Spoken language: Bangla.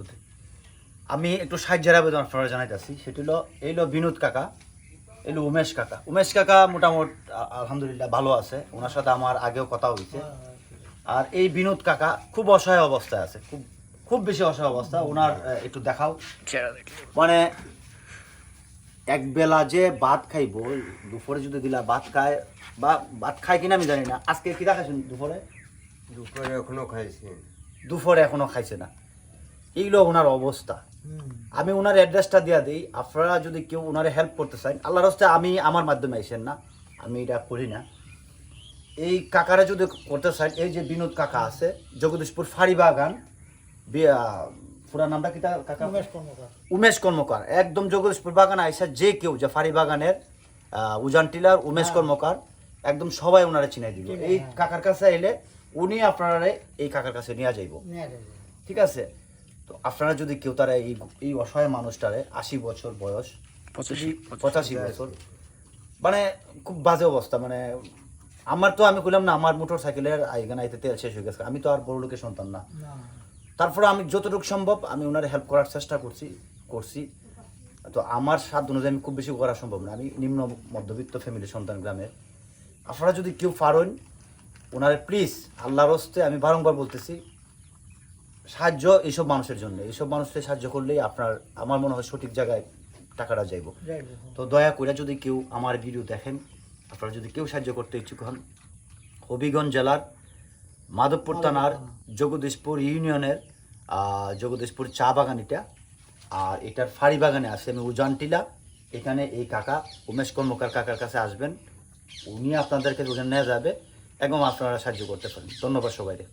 পদ্ধতি। আমি একটু সাহায্যের আবেদন আপনারা জানাইতেছি। সেটি হলো এই হলো বিনোদ কাকা এই হলো উমেশ কাকা। উমেশ কাকা মোটামুটি আলহামদুলিল্লাহ ভালো আছে। ওনার সাথে আমার আগেও কথা হয়েছে আর এই বিনোদ কাকা খুব অসহায় অবস্থায় আছে। খুব খুব বেশি অসহায় অবস্থা। ওনার একটু দেখাও। মানে এক বেলা যে ভাত খাইব দুপুরে যদি দিলা ভাত খায় বা ভাত খায় কিনা আমি জানি না। আজকে কি দেখাছেন দুপুরে? দুপুরে এখনও খাইছি। দুপুরে এখনও খাইছে না। এইগুলো ওনার অবস্থা। আমি ওনার অ্যাড্রেসটা দিয়ে দিই আপনারা যদি কেউ ওনারে হেল্প করতে চান আল্লাহর হস্তে আমি আমার মাধ্যমে আইসেন না আমি এটা করি না। এই কাকারা যদি করতে চান এই যে বিনোদ কাকা আছে জগদীশপুর ফাড়ি বাগান পুরা নামটা কি কাকা? উমেশ কর্মকার। উমেশ কর্মকার একদম জগদীশপুর বাগান আইসা যে কেউ যে ফাড়ি বাগানের উজান টিলার উমেশ কর্মকার একদম সবাই ওনারা চিনাই দিব। এই হ্যাঁ। কাকার কাছে এলে উনি আপনারা এই কাকার কাছে নিয়ে যাইব। ঠিক আছে? তো আপনারা যদি কেউ তারা এই এই অসহায় মানুষটারে আশি বছর বয়স পঁচাশি পঁচাশি বছর মানে খুব বাজে অবস্থা মানে আমার তো আমি বললাম না আমার মোটর সাইকেলের এখানে আইতে তেল শেষ হয়ে গেছে আমি তো আর বড় লোকের সন্তান না। না। তারপরে আমি যতটুকু সম্ভব আমি ওনার হেল্প করার চেষ্টা করছি করছি। তো আমার সাধ্য অনুযায়ী আমি খুব বেশি করা সম্ভব না আমি নিম্ন মধ্যবিত্ত ফ্যামিলির সন্তান গ্রামের। আপনারা যদি কেউ পারেন ওনারে প্লিজ আল্লাহর হস্তে আমি বারংবার বলতেছি সাহায্য এইসব মানুষের জন্য। এইসব মানুষকে সাহায্য করলেই আপনার আমার মনে হয় সঠিক জায়গায় টাকাটা যাইব। তো দয়া করে যদি কেউ আমার ভিডিও দেখেন আপনারা যদি কেউ সাহায্য করতে ইচ্ছুক হন হবিগঞ্জ জেলার মাধবপুর থানার জগদীশপুর ইউনিয়নের জগদীশপুর চা বাগান এটা আর এটার ফাড়ি বাগানে আছে আমি উজান টিলা। এখানে এই কাকা উমেশ কর্মকার কাকার কাছে আসবেন। উনি আপনাদেরকে ওখানে নিয়ে যাবে এবং আপনারা সাহায্য করতে পারেন। ধন্যবাদ সবাইকে।